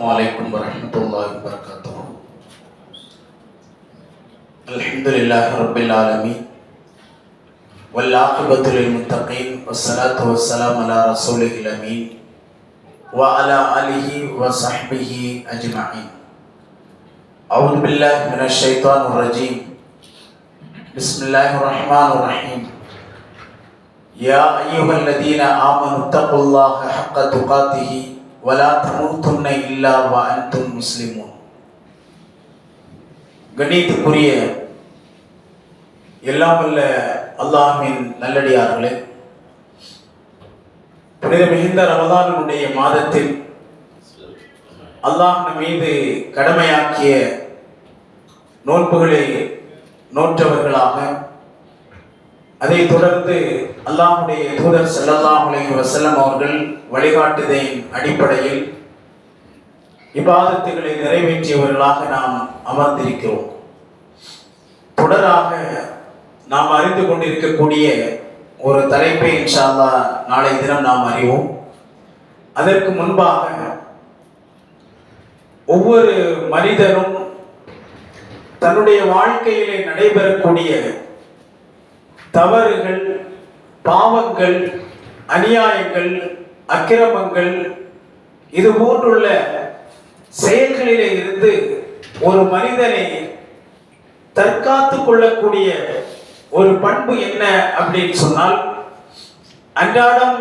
عليكم ورحمة الله وبركاته الحمد لله رب العالمين والعاقبة للمتقين والصلاة والسلام على رسوله الأمين وعلى آله وصحبه أجمعين أعوذ بالله من الشيطان الرجيم بسم الله الرحمن الرحيم يا أيها الذين آمنوا اتقوا الله حق تقاته வலா தமுத்துன்ன இல்லா வான்தும் முஸ்லிமும் கணித்துக்குரிய எல்லாம் வல்ல அல்லாஹின் நல்லடியார்களே புனித மிகுந்த ரமதானுடைய மாதத்தில் அல்லாஹ் மீது கடமையாக்கிய நோன்புகளை நோற்றவர்களாக அதைத் தொடர்ந்து அல்லாஹுடைய தூதர் ஸல்லல்லாஹு வசல்லம் அவர்கள் வழிகாட்டுதலின் அடிப்படையில் இபாதத்துகளை நிறைவேற்றியவர்களாக நாம் அமர்ந்திருக்கிறோம். தொடராக நாம் அறிந்து கொண்டிருக்கக்கூடிய ஒரு தலைப்பை இன்ஷால்லா நாளை தினம் நாம் அறிவோம். அதற்கு முன்பாக ஒவ்வொரு மனிதனும் தன்னுடைய வாழ்க்கையிலே நடைபெறக்கூடிய தவறுகள் பாவங்கள் அநியாயங்கள் அக்கிரமங்கள் இது போன்றுள்ள செயல்களிலே இருந்து ஒரு மனிதனை தற்காத்து கொள்ளக்கூடிய ஒரு பண்பு என்ன அப்படின்னு சொன்னால் அன்றாடம்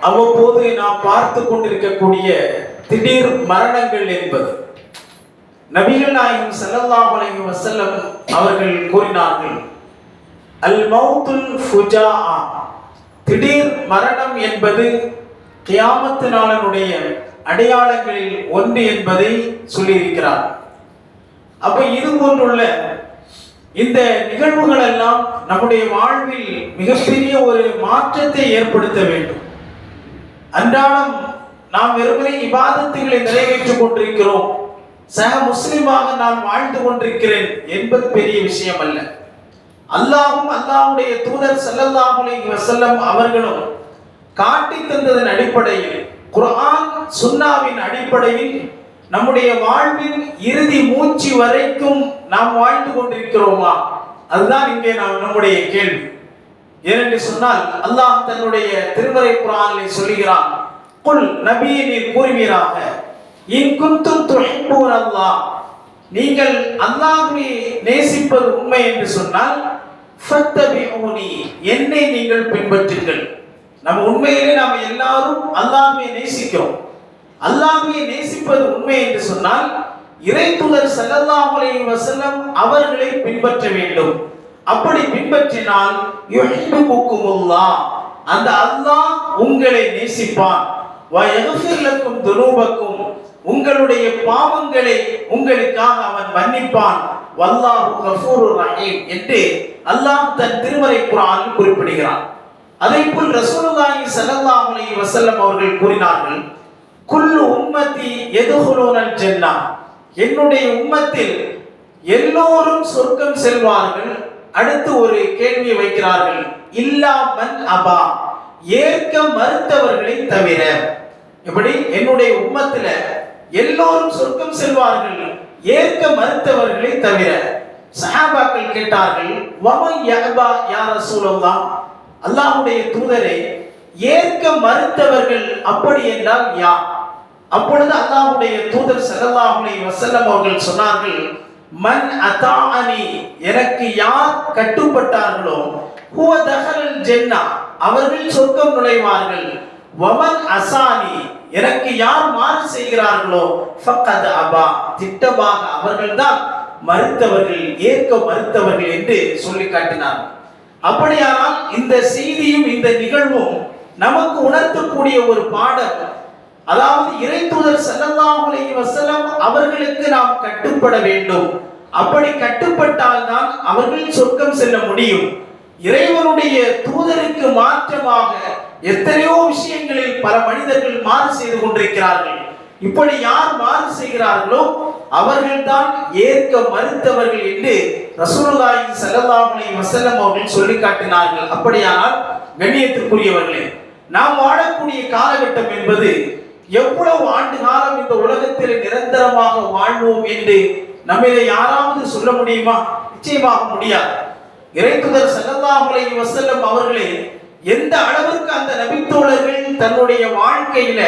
அவ்வப்போது நாம் பார்த்து கொண்டிருக்கக்கூடிய திடீர் மரணங்கள் என்பது. நபிகள் நாயகம் ஸல்லல்லாஹு வசல்லம் அவர்கள் கூறினார்கள் அல் மௌத்துல் ஃபுஜாஆ. திடீர் மரணம் என்பது கியாமத்து நாளனுடைய அடையாளங்களில் ஒன்று என்பதை சொல்லியிருக்கிறார். அப்ப இது போன்றுள்ள இந்த நிகழ்வுகள் எல்லாம் நம்முடைய வாழ்வில் மிகப்பெரிய ஒரு மாற்றத்தை ஏற்படுத்த வேண்டும். அன்றாடம் நாம் வெறுமனே இபாதத்துகளை நிறைவேற்றிக் கொண்டிருக்கிறோம். சக முஸ்லிமாக நான் வாழ்ந்து கொண்டிருக்கிறேன் என்பது பெரிய விஷயம் அல்ல அல்லாஹும் அல்லாஹுடைய தூதர் ஸல்லல்லாஹு அலைஹி அவர்களும் காட்டி தந்ததன் அடிப்படையில் குரான் சுன்னாவின் அடிப்படையில் நம்முடைய வாழ்வின் இறுதி மூச்சு வரைக்கும் நாம் வாழ்ந்து கொண்டிருக்கிறோமா? அதுதான் இங்கே நாம் நம்முடைய கேள்வி. ஏனென்று சொன்னால் அல்லாஹ் தன்னுடைய திருமறை குரானை சொல்லுகிறான் குல் நபியே நீர் கூறுவீராக இன் துஹிப்பூர் அல்லாஹ் நீங்கள் அல்லாஹ்வை நேசிப்பது உண்மை என்று சொன்னால் ஃபத்தபிஊனி என்னை நீங்கள் பின்பற்றுங்கள். நம்ம உண்மையிலே நாம எல்லாரும் அல்லாமையை நேசிக்கிறோம். அல்லாமையை நேசிப்பது உண்மை என்று சொன்னால் இறைத்துதர் ஸல்லல்லாஹு வசனம் அவர்களை பின்பற்ற வேண்டும். அப்படி பின்பற்றினால் யுஹிப்புக்குமுல்லாஹ் அந்த அல்லாஹ் உங்களை நேசிப்பான். வ துரூபக்கும் உங்களுடைய பாவங்களை உங்களுக்காக அவன் மன்னிப்பான். வல்லாஹு கஃபூருர் ரஹீம் என்று அல்லாஹ் தன் திருமறை குரானில் குறிப்பிடுகிறான் அதே போல் ரசூலுல்லாஹி ஸல்லல்லாஹு அலைஹி வஸல்லம் அவர்கள் கூறினார்கள் குல்லு உம்மத்தி எதுகுலூனல் ஜன்னா. என்னுடைய உம்மத்தில் எல்லோரும் சொர்க்கம் செல்வார்கள். அடுத்து ஒரு கேள்வியை வைக்கிறார்கள் இல்லா மன் அபா. ஏற்க மறுத்தவர்களை தவிர எப்படி? என்னுடைய உம்மத்துல எல்லோரும் சொர்க்கம் செல்வார்கள். ஏற்க மறுத்தவர்களை தவிர சஹாபாக்கள் கேட்டார்கள் வமன் யஹபா யா ரசூலல்லாஹ்? அல்லாஹ்வுடைய தூதரே ஏற்க மறுத்தவர்கள் அப்படி என்றால் யா அப்பொழுது அல்லாஹுடைய தூதர் ஸல்லல்லாஹு வசல்லம் அவர்கள் சொன்னார்கள் மன் அதாஅனி எனக்கு யார் கட்டுப்பட்டார்களோ ஹுவ தஹலல் ஜென்னா அவர்கள் சொர்க்கம் நுழைவார்கள். வமன் அசானி எனக்கு யார் மாறு செய்கிறார்களோ ஃபக்கத் அபா திட்டமாக அவர்கள்தான் மறுத்தவர்கள் ஏற்க மறுத்தவர்கள் என்று சொல்லி காட்டினார். அப்படியானால் இந்த செய்தியும் இந்த நிகழ்வும் நமக்கு உணர்த்தக்கூடிய ஒரு பாடம். அதாவது இறைத்தூதர் ஸல்லல்லாஹு வசலம் அவர்களுக்கு நாம் கட்டுப்பட வேண்டும். அப்படி கட்டுப்பட்டால் தான் அவர்கள் சொர்க்கம் செல்ல முடியும். இறைவனுடைய தூதருக்கு மாற்றமாக எத்தனையோ விஷயங்களில் பல மனிதர்கள் மாறு செய்து கொண்டிருக்கிறார்கள். இப்படி யார் மாறு செய்கிறார்களோ அவர்கள்தான் ஏற்க மறுத்தவர்கள் என்று ரசூலுல்லாஹி ஸல்லல்லாஹு அலைஹி வஸல்லம் அவர்கள் சொல்லி காட்டினார்கள். அப்படியானால் கண்ணியத்திற்குரியவர்களே நாம் வாழக்கூடிய காலகட்டம் என்பது எவ்வளவு ஆண்டு காலம் இந்த உலகத்தில் நிரந்தரமாக வாழ்வோம் என்று நம்மிலே யாராவது சொல்ல முடியுமா? நிச்சயமாக முடியாது. இறைத்துதர் ஸல்லல்லாஹு அலைஹி வஸல்லம் அவர்களே எந்த அளவிற்கு அந்த நபித்தோழர்கள் தன்னுடைய வாழ்க்கையில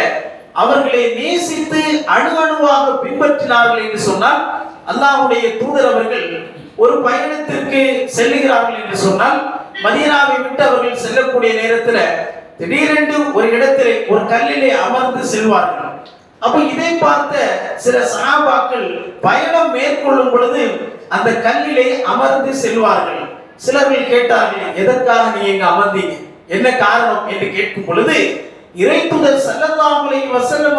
அவர்களை நேசித்து அணு அணுவாக பின்பற்றினார்கள் என்று சொன்னால் அல்லாவுடைய தூதர் அவர்கள் ஒரு பயணத்திற்கு செல்லுகிறார்கள் என்று சொன்னால் மதீனாவை விட்டு அவர்கள் செல்லக்கூடிய நேரத்தில் திடீரென்று ஒரு இடத்திலே ஒரு கல்லிலே அமர்ந்து செல்வார்கள். அப்ப இதை பார்த்த சில சகாபாக்கள் பயணம் மேற்கொள்ளும் பொழுது அந்த கல்லிலே அமர்ந்து செல்வார்கள். சிலர்கள் கேட்டார்கள் எதற்காக நீ இங்க அமர்ந்தீங்க? என்ன காரணம் என்று கேட்கும் பொழுது இறைத்துதர் ஸல்லல்லாஹு அலைஹி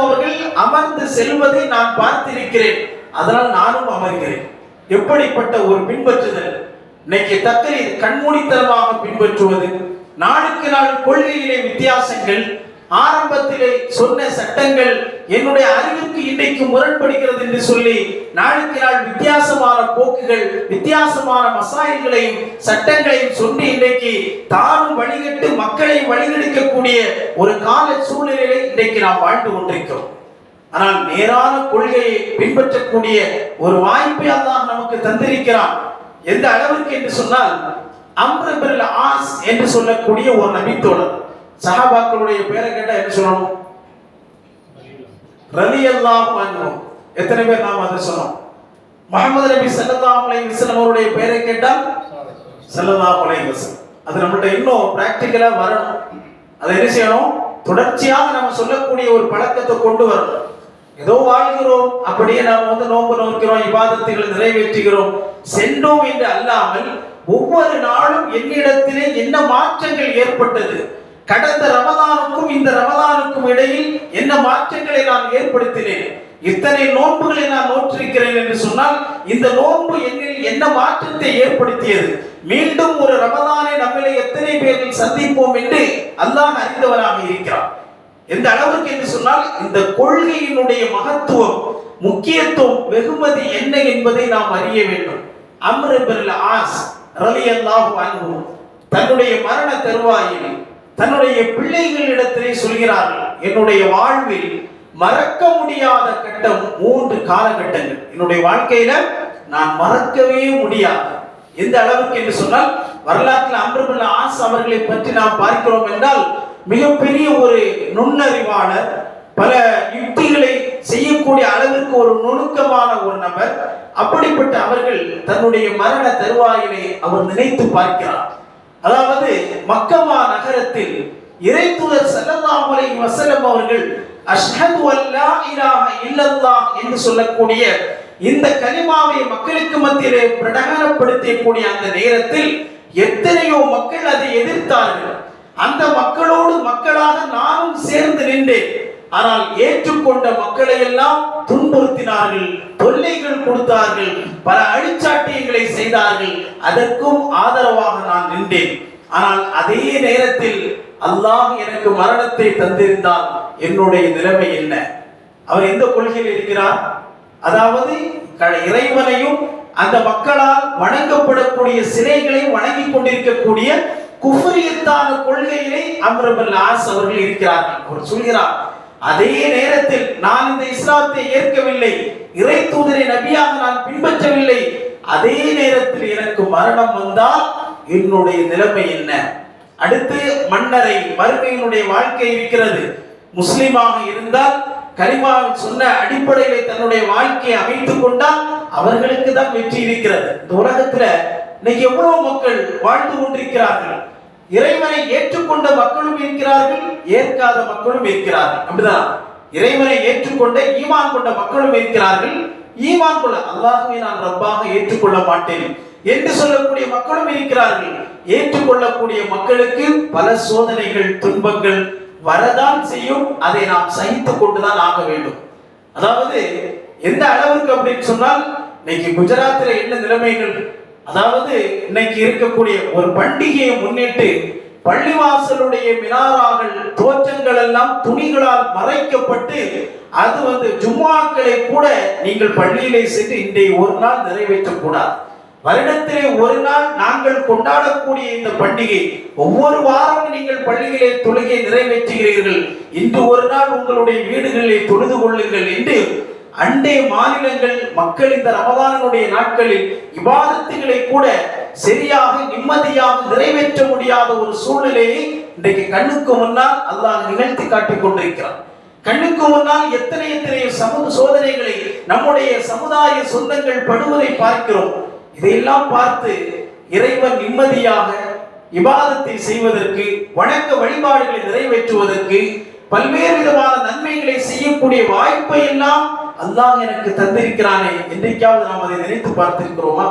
அவர்கள் அமர்ந்து செல்வதை நான் பார்த்திருக்கிறேன். அதனால் நானும் அமர்கிறேன். எப்படிப்பட்ட ஒரு பின்பற்றுதல்? இன்னைக்கு தக்கரி கண்மூடித்தனமாக பின்பற்றுவது நாளுக்கு நாள் கொள்கையிலே வித்தியாசங்கள் ஆரம்பத்திலே சொன்ன சட்டங்கள் என்னுடைய அறிவுக்கு இன்றைக்கு முரண்படுகிறது என்று சொல்லி நாளுக்கு நாள் வித்தியாசமான போக்குகள் வித்தியாசமான மசாயல்களையும் சட்டங்களையும் சொல்லி இன்றைக்கு தானும் வழிகட்டு மக்களை வழிகெடுக்கக்கூடிய ஒரு கால சூழ்நிலையை இன்றைக்கு நாம் வாழ்ந்து கொண்டிருக்கிறோம். ஆனால் நேரான கொள்கையை பின்பற்றக்கூடிய ஒரு வாய்ப்பை அல்லாஹ் நமக்கு தந்திருக்கிறான். எந்த அளவிற்கு என்று சொன்னால் அம்ரபில் ஆஸ் என்று சொல்லக்கூடிய ஒரு நபித்தோழர். சஹாபாக்களுடைய பேரை கேட்டா என்ன சொல்லணும்? ரலி அல்லாஹ் எத்தனை பேர் நாம் அதை சொன்னோம் முகமது நபி ஸல்லல்லாஹு அலைஹி வஸல்லம் அவருடைய பேரை கேட்டால் ஸல்லல்லாஹு அலைஹி வஸல்லம். அது நம்மள்ட்ட இன்னும் பிராக்டிக்கலா வரணும். அதை என்ன செய்யணும்? தொடர்ச்சியாக நம்ம சொல்லக்கூடிய ஒரு பழக்கத்தை கொண்டு வரணும். ஏதோ வாழ்கிறோம் அப்படியே நாம் வந்து நோன்பு நோக்கிறோம் இபாதத்துகளை நிறைவேற்றுகிறோம் சென்றோம் என்று அல்லாமல் ஒவ்வொரு நாளும் என்னிடத்திலே என்ன மாற்றங்கள் ஏற்பட்டது? கடந்த ரமதானுக்கும் இந்த ரமதானுக்கும் இடையில் என்ன மாற்றங்களை நான் ஏற்படுத்தினேன்? இத்தனை நோன்புகளை நான் நோற்றிருக்கிறேன் என்று சொன்னால் இந்த நோன்பு என்னில் என்ன மாற்றத்தை ஏற்படுத்தியது? மீண்டும் ஒரு ரமதானை நம்மளை எத்தனை பேரில் சந்திப்போம் என்று அல்லாஹ் அறிந்தவராக இருக்கிறார் எந்த அளவுக்கு என்று சொன்னால் இந்த கொள்கையினுடைய மகத்துவம் முக்கியத்துவம் வெகுமதி என்ன என்பதை நாம் அறிய வேண்டும். அம்ருபில் ஆஸ் ரலி அல்லாஹ் தன்னுடைய மரண தருவாயில் தன்னுடைய பிள்ளைகளிடத்திலே சொல்கிறார்கள் என்னுடைய வாழ்வில் மறக்க முடியாத கட்டம் மூன்று காலகட்டங்கள். என்னுடைய வாழ்க்கையில நான் மறக்கவே முடியாது. எந்த அளவுக்கு என்று சொன்னால் வரலாற்றில் அமர்வுள்ள ஆஸ் அவர்களை பற்றி நாம் பார்க்கிறோம் என்றால் மிகப்பெரிய ஒரு நுண்ணறிவாளர் பல யுக்திகளை செய்யக்கூடிய அளவிற்கு ஒரு நுணுக்கமான ஒரு நபர் அப்படிப்பட்ட அவர்கள் தன்னுடைய மரண தருவாயினை அவர் நினைத்து பார்க்கிறார். அதாவது மக்கமா நகரத்தில் இறைத்துதர் செல்லல்லாம் அலை வசலம் அவர்கள் அஷ்ஹது அல்லா இலாஹ இல்லல்லாஹ் என்று சொல்லக்கூடிய இந்த கலிமாவை மக்களுக்கு மத்தியிலே பிரகடனப்படுத்தக்கூடிய அந்த நேரத்தில் எத்தனையோ மக்கள் அதை எதிர்த்தார்கள். அந்த மக்களோடு மக்களாக நானும் சேர்ந்து நின்றேன். ஆனால் ஏற்றுக்கொண்ட மக்களை எல்லாம் துன்புறுத்தினார்கள் தொல்லைகள் கொடுத்தார்கள் பல அழிச்சாட்டியங்களை செய்தார்கள். அதற்கும் ஆதரவாக நான் நின்றேன். ஆனால் அதே நேரத்தில் அல்லாஹ் எனக்கு மரணத்தை தந்திருந்தால் என்னுடைய நிலைமை என்ன? அவர் எந்த கொள்கையில் இருக்கிறார்? அதாவது க- இறைவனையும் அந்த மக்களால் வணங்கப்படக்கூடிய சிலைகளையும் வணங்கிக் கொண்டிருக்கக்கூடிய குஃபரியத்தான கொள்கையிலே அம்ரபல் ஆஸ் அவர்கள் இருக்கிறார்கள். அவர் சொல்கிறார் அதே நேரத்தில் நான் இந்த இஸ்லாத்தை ஏற்கவில்லை. இறை தூதரை நபியாக நான் பின்பற்றவில்லை. அதே நேரத்தில் எனக்கு மரணம் வந்தால் என்னுடைய நிலைமை என்ன? அடுத்து மன்னரை மறுமையினுடைய வாழ்க்கை இருக்கிறது. முஸ்லிமாக இருந்தால் கரிமாவில் சொன்ன அடிப்படையில தன்னுடைய வாழ்க்கையை அமைத்துக் கொண்டால் அவர்களுக்கு தான் வெற்றி இருக்கிறது. இந்த உலகத்துல இன்னைக்கு எவ்வளவு மக்கள் வாழ்ந்து கொண்டிருக்கிறார்கள்? இறைவனை ஏற்றுக்கொண்ட மக்களும் இருக்கிறார்கள் ஏற்காத மக்களும் இருக்கிறார்கள். அப்படிதான். இறைவனை ஏற்றுக்கொண்ட ஈமான் கொண்ட மக்களும் இருக்கிறார்கள். ஈமான் கொள்ள அல்லாஹுவை நான் ரப்பாக ஏற்றுக்கொள்ள மாட்டேன் என்று சொல்லக்கூடிய மக்களும் இருக்கிறார்கள். ஏற்றுக்கொள்ளக்கூடிய மக்களுக்கு பல சோதனைகள் துன்பங்கள் வரதான் செய்யும். அதை நாம் சகித்துக் கொண்டுதான் ஆக வேண்டும். அதாவது எந்த அளவுக்கு அப்படின்னு சொன்னால் இன்னைக்கு குஜராத்தில் என்ன நிலைமைகள்? அதாவது இன்னைக்கு இருக்கக்கூடிய ஒரு பண்டிகையை முன்னிட்டு பள்ளிவாசலுடைய மினாராகள் தோற்றங்கள் எல்லாம் துணிகளால் மறைக்கப்பட்டு அது வந்து ஜும்மாக்களை கூட நீங்கள் பள்ளியிலே சென்று இன்றைய ஒரு நாள் நிறைவேற்றக்கூடாது வருடத்திலே ஒரு நாள் நாங்கள் கொண்டாடக்கூடிய இந்த பண்டிகை ஒவ்வொரு வாரமும் நீங்கள் பள்ளியிலே தொழுகை நிறைவேற்றுகிறீர்கள். இன்று ஒரு நாள் உங்களுடைய வீடுகளிலே தொழுது கொள்ளுங்கள் என்று அண்டை மாநிலங்கள் மக்கள் இந்த ரமதானுடைய நாட்களில் விவாதத்துகளை கூட சரியாக நிம்மதியாக நிறைவேற்ற முடியாத ஒரு சூழ்நிலையை இன்றைக்கு கண்ணுக்கு முன்னால் அல்லாஹ் நிகழ்த்தி காட்டிக் கொண்டிருக்கிறார் கண்ணுக்கு முன்னால் எத்தனை எத்தனை சமூக சோதனைகளை நம்முடைய சமுதாய சொந்தங்கள் படுவதை பார்க்கிறோம். இதையெல்லாம் பார்த்து இறைவன் நிம்மதியாக இபாதத்தை செய்வதற்கு வணக்க வழிபாடுகளை நிறைவேற்றுவதற்கு பல்வேறு விதமான நன்மைகளை செய்யக்கூடிய வாய்ப்பை எல்லாம் அல்லாஹ் எனக்கு தந்திருக்கிறானே என்றைக்காவது நாம் அதை நினைத்து பார்த்திருக்கிறோமா?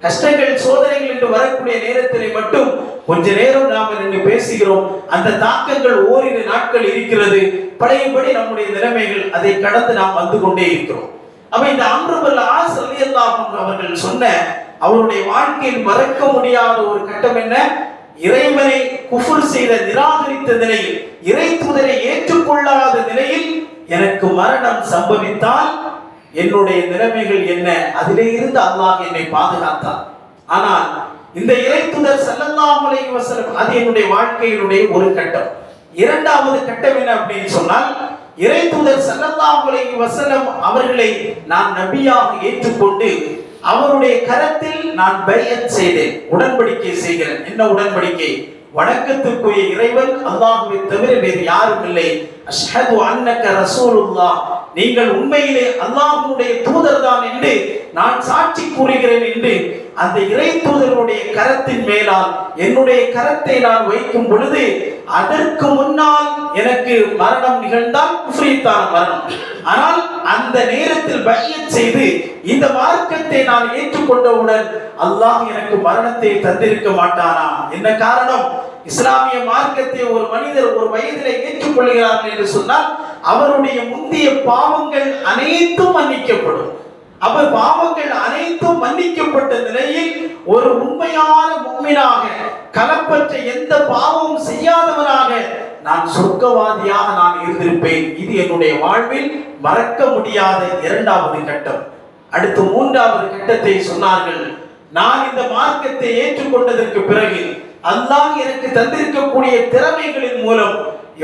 கஷ்டங்கள் சோதனைகள் என்று வரக்கூடிய நேரத்திலே மட்டும் கொஞ்ச நேரம் நாம் நின்று பேசுகிறோம். அந்த தாக்கங்கள் ஓரிரு நாட்கள் இருக்கிறது. பழையபடி நம்முடைய நிலைமைகள் அதை கடந்து நாம் வந்து கொண்டே இருக்கிறோம். அப்ப இந்த அம்ருபல் ஆஸ் அவர்கள் சொன்ன அவருடைய வாழ்க்கையில் மறக்க முடியாத ஒரு கட்டம் என்ன? இறைவனை குஃபுர் செய்த நிராகரித்த நிலையில் இறை தூதரை ஏற்றுக்கொள்ளாத நிலையில் எனக்கு மரணம் சம்பவித்தால் என்னுடைய நிலைமைகள் என்ன? அதிலே இருந்து அல்லாஹ் என்னை பாதுகாத்தான் ஆனால் இந்த இறைத்துதர் செல்லல்லாமலை வசனம் அது என்னுடைய வாழ்க்கையினுடைய ஒரு கட்டம். இரண்டாவது கட்டம் என்ன அப்படின்னு சொன்னால் இறைத்துதர் செல்லல்லாமலை வசனம் அவர்களை நான் நபியாக ஏற்றுக்கொண்டு அவருடைய கரத்தில் நான் பையத் செய்தேன். உடன்படிக்கை செய்கிறேன். என்ன உடன்படிக்கை? வணக்கத்துக்குரிய இறைவன் அல்லாஹுவை தவிர வேறு யாரும் இல்லை அஷ்ஹது அன்னக ரசூலுல்லாஹ். நீங்கள் உண்மையிலே அல்லாஹ்வுடைய தூதர் தான் என்று நான் சாட்சி கூறுகிறேன் என்று அந்த இறை தூதருடைய கரத்தின் மேலால் என்னுடைய கரத்தை நான் வைக்கும் பொழுது அதற்கு முன்னால் எனக்கு மரணம் நிகழ்ந்தால் குஃப்ரீத்தான மரணம். ஆனால் அந்த நேரத்தில் பையத் செய்து இந்த மார்க்கத்தை நான் ஏற்றுக்கொண்டவுடன் அல்லாஹ் எனக்கு மரணத்தை தந்திருக்க மாட்டானா? என்ன காரணம்? இஸ்லாமிய மார்க்கத்தை ஒரு மனிதர் ஒரு வயதிலே ஏற்றுக்கொள்கிறார் என்று சொன்னால் அவருடைய முந்தைய பாவங்கள் அனைத்தும் மன்னிக்கப்படும். அவர் பாவங்கள் அனைத்தும் மன்னிக்கப்பட்ட நிலையில் ஒரு உண்மையான முக்மினாக கலப்பற்ற எந்த பாவமும் செய்யாதவனாக நான் சொர்க்கவாதியாக நான் இருந்திருப்பேன். இது என்னுடைய வாழ்வில் மறக்க முடியாத இரண்டாவது கட்டம். அடுத்து மூன்றாவது கட்டத்தை சொன்னார்கள். நான் இந்த மார்க்கத்தை ஏற்றுக்கொண்டதற்கு பிறகு அல்லாஹ் எனக்கு தந்திருக்கக்கூடிய திறமைகளின் மூலம்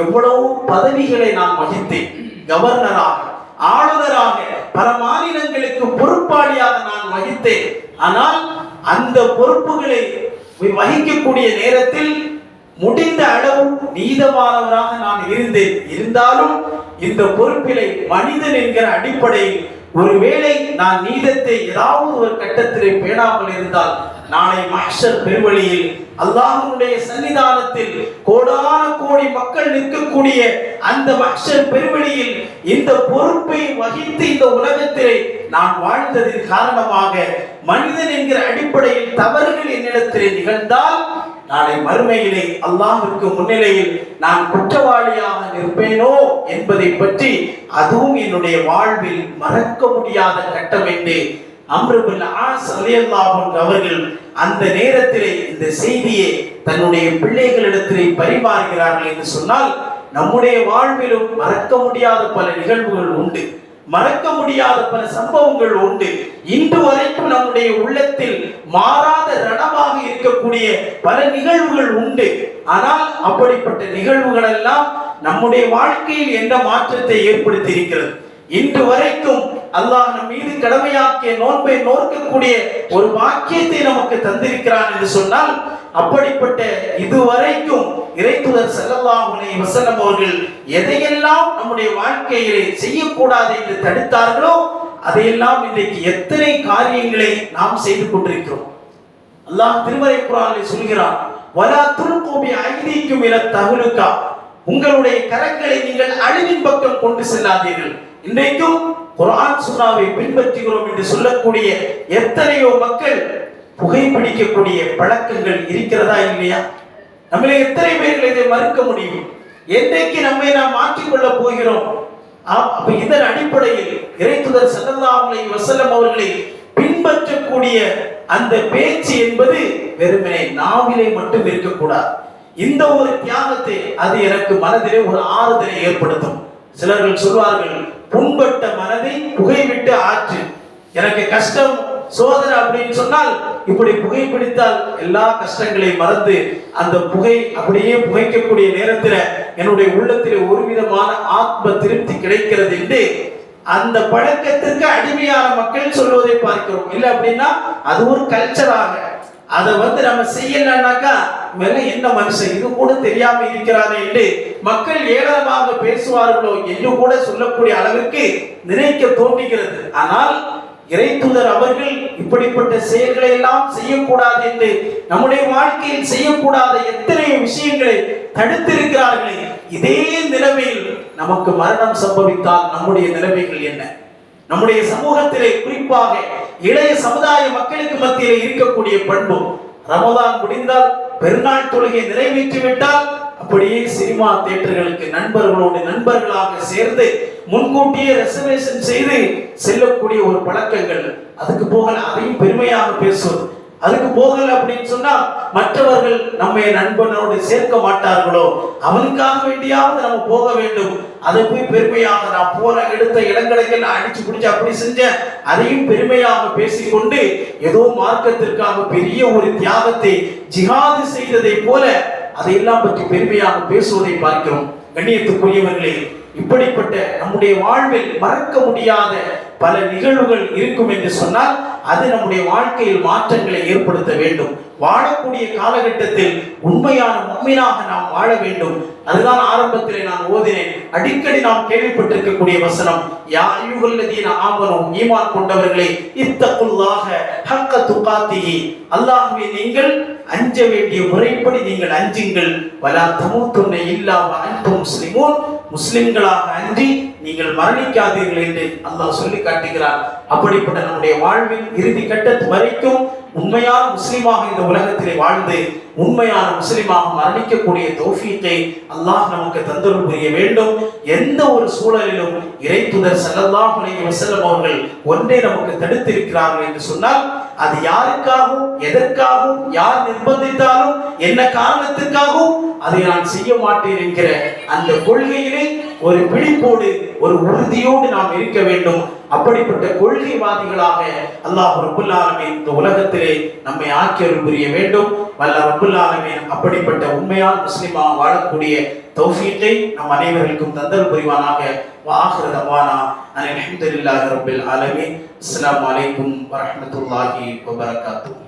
எவ்வளவு பதவிகளை நான் வகித்தேன். கவர்னராக ஆளுநராக பல மாநிலங்களுக்கு பொறுப்பாளியாக நான் வகித்தேன். ஆனால் அந்த பொறுப்புகளை வகிக்கக்கூடிய நேரத்தில் முடிந்த அளவு நீதமானவராக நான் இருந்தேன். இருந்தாலும் இந்த பொறுப்பிலை மனிதன் என்கிற அடிப்படையில் ஒருவேளை நான் நீதத்தை ஏதாவது ஒரு கட்டத்திலே பேணாமல் இருந்தால் நாளை மஹ்ஷர் பெருவழியில் அல்லாஹ்வுடைய சன்னிதானத்தில் கோடான கோடி மக்கள் நிற்கக்கூடிய அந்த மஹ்ஷர் பெருவழியில் இந்த பொறுப்பை வகித்து இந்த உலகத்திலே நான் வாழ்ந்ததின் காரணமாக மனிதன் என்கிற அடிப்படையில் தவறுகள் என்னிடத்திலே நிகழ்ந்தால் நாளை மறுமையிலே அல்லாஹிற்கு முன்னிலையில் நான் குற்றவாளியாக நிற்பேனோ என்பதை பற்றி அதுவும் என்னுடைய வாழ்வில் மறக்க முடியாத கட்டம் என்று அம்ருபில் ஆஸ் அலியல்லாஹன் அவர்கள் அந்த நேரத்திலே இந்த செய்தியை தன்னுடைய பிள்ளைகளிடத்திலே பரிமாறுகிறார்கள் என்று சொன்னால் நம்முடைய வாழ்விலும் மறக்க முடியாத பல நிகழ்வுகள் உண்டு. மறக்க முடியாத பல சம்பவங்கள் உண்டு. இன்று வரைக்கும் நம்முடைய உள்ளத்தில் மாறாத ரணமாக இருக்கக்கூடிய பல நிகழ்வுகள் உண்டு. ஆனால் அப்படிப்பட்ட நிகழ்வுகள் எல்லாம் நம்முடைய வாழ்க்கையில் என்ன மாற்றத்தை ஏற்படுத்தி இருக்கிறது இன்று வரைக்கும் அல்லாஹ் நம் மீது கடமையாக்கிய நோன்பை நோக்கக்கூடிய ஒரு வாக்கியத்தை நமக்கு தந்திருக்கிறான் என்று சொன்னால் அப்படிப்பட்ட இதுவரைக்கும் இறைத்துதர் செல்லல்லாஹுலே வசனம் அவர்கள் எதையெல்லாம் நம்முடைய வாழ்க்கையிலே செய்யக்கூடாது என்று தடுத்தார்களோ அதையெல்லாம் இன்றைக்கு எத்தனை காரியங்களை நாம் செய்து கொண்டிருக்கிறோம். அல்லாஹ் திருமறை குரானை சொல்கிறான் வலா துல்கு ஐதீக்கும் என தகுலுக்கா உங்களுடைய கரங்களை நீங்கள் அழிவின் பக்கம் கொண்டு செல்லாதீர்கள். இன்றைக்கும் குரான் சுனாவை பின்பற்றுகிறோம் என்று சொல்லக்கூடிய எத்தனையோ மக்கள் புகைப்பிடிக்கக்கூடிய பழக்கங்கள் இருக்கிறதா இல்லையா? நம்மளே எத்தனை பேர்கள் இதை மறுக்க முடியும்? என்றைக்கு நம்மை நாம் மாற்றிக்கொள்ள போகிறோம்? அப்ப இதன் அடிப்படையில் இறைத்துதர் ஸல்லல்லாஹு அலைஹி அவர்களை பின்பற்றக்கூடிய அந்த பேச்சு என்பது வெறுமனே நாவிலே மட்டும் இருக்கக்கூடாது. இந்த ஒரு தியாகத்தை அது எனக்கு மனதிலே ஒரு ஆறுதலை ஏற்படுத்தும். சிலர்கள் சொல்வார்கள் புண்பட்ட மனதை புகைவிட்டு ஆற்று. எனக்கு கஷ்டம் சோதனை அப்படின்னு சொன்னால் இப்படி புகைப்பிடித்தால் எல்லா கஷ்டங்களையும் மறந்து அந்த புகை அப்படியே புகைக்கக்கூடிய நேரத்தில் என்னுடைய உள்ளத்தில் ஒரு விதமான ஆத்ம திருப்தி கிடைக்கிறது என்று அந்த பழக்கத்திற்கு அடிமையான மக்கள் சொல்வதை பார்க்கிறோம். இல்லை அப்படின்னா அது ஒரு கல்ச்சராக அதை வந்து நம்ம செய்யலன்னாக்கா மேல என்ன மனுஷன்? இது கூட தெரியாம இருக்கிறாரே என்று மக்கள் ஏளனமாக பேசுவார்களோ என்று கூட சொல்லக்கூடிய அளவிற்கு நினைக்க தோன்றுகிறது. ஆனால் இறைத்துதர் அவர்கள் இப்படிப்பட்ட செயல்களை எல்லாம் செய்யக்கூடாது என்று நம்முடைய வாழ்க்கையில் செய்யக்கூடாத எத்தனை விஷயங்களை தடுத்திருக்கிறார்களே இதே நிலைமையில் நமக்கு மரணம் சம்பவித்தால் நம்முடைய நிலைமைகள் என்ன? நம்முடைய சமூகத்திலே குறிப்பாக இளைய சமுதாய மக்களுக்கு மத்தியிலே இருக்கக்கூடிய பண்பு ரமதான் முடிந்தால் பெருநாள் தொழுகை நிறைவேற்றி விட்டால் அப்படியே சினிமா தியேட்டர்களுக்கு நண்பர்களோடு நண்பர்களாக சேர்ந்து முன்கூட்டியே ரெசர்வேஷன் செய்து செல்லக்கூடிய ஒரு பழக்கங்கள். அதுக்கு போகல அதையும் பெருமையாக பேசுவது. அதுக்கு போகல அப்படின்னு சொன்னா மற்றவர்கள் நம்மை நண்பனோடு சேர்க்க மாட்டார்களோ? அவனுக்காக வேண்டியாவது நம்ம போக வேண்டும். அதை போய் பெருமையாக நான் போற எடுத்த இடங்களுக்கெல்லாம் அடிச்சு பிடிச்சு அப்படி செஞ்சேன் அதையும் பெருமையாக பேசிக்கொண்டு ஏதோ மார்க்கத்திற்காக பெரிய ஒரு தியாகத்தை ஜிஹாது செய்ததை போல அதையெல்லாம் பற்றி பெருமையாக பேசுவதை பார்க்கிறோம். கண்ணியத்துக்குரியவர்களே இப்படிப்பட்ட நம்முடைய வாழ்வில் மறக்க முடியாத பல நிகழ்வுகள் இருக்கும் என்று சொன்னால் அது நம்முடைய வாழ்க்கையில் மாற்றங்களை ஏற்படுத்த வேண்டும். வாழக்கூடிய காலகட்டத்தில் உண்மையான உண்மையாக நாம் வாழ வேண்டும். அதுதான் ஆரம்பத்திலே நான் ஓதினேன். அடிக்கடி நாம் கேள்விப்பட்டிருக்கக்கூடிய வசனம் யாயுகல்லதீன ஆமனும் ஈமான் கொண்டவர்களே இத்தக்குள்ளாக ஹக்க துகாத்திஹி. அல்லாஹுவே நீங்கள் அஞ்ச வேண்டிய முறைப்படி நீங்கள் அஞ்சுங்கள். வலா தமுத்துன்னை இல்லாம அன்பும் முஸ்லிமூன். முஸ்லிம்களாக அன்றி நீங்கள் மரணிக்காதீர்கள் என்று அல்லாஹ் சொல்லி காட்டுகிறார். அப்படிப்பட்ட நம்முடைய வாழ்வின் இறுதி கட்டத்து வரைக்கும் உண்மையான முஸ்லிமாக இந்த உலகத்திலே வாழ்ந்து உண்மையான முஸ்லிமாக மரணிக்கக்கூடிய தோஃபியத்தை அல்லாஹ் நமக்கு தந்தருள் புரிய வேண்டும். எந்த ஒரு சூழலிலும் இறைத்துதர் செல்லல்லாஹ் அலைஹி அவர்கள் ஒன்றே நமக்கு தடுத்திருக்கிறார்கள் என்று சொன்னால் அது யாருக்காகவும் எதற்காகவும் யார் நிர்பந்தித்தாலும் என்ன காரணத்துக்காகவும் அதை நான் செய்ய மாட்டேன் என்கிற அந்த கொள்கையிலே ஒரு விழிப்போடு ஒரு உறுதியோடு நாம் இருக்க வேண்டும். அப்படிப்பட்ட கொள்கைவாதிகளாக அல்லாஹ் ரப்புல் இந்த உலகத்திலே நம்மை ஆக்கியருள் புரிய வேண்டும். வல்ல ரபுல்லாலுமே அப்படிப்பட்ட உண்மையான முஸ்லிமாக வாழக்கூடிய தௌஃபீக்கை நம் அனைவருக்கும் தந்தல் புரிவானாக. வாஹிர தவானா. அல்ஹம்துலில்லாஹி ரப்பில் ஆலமீன். அஸ்ஸலாமு அலைக்கும் வரஹ்மத்துல்லாஹி வபரகாத்துஹு.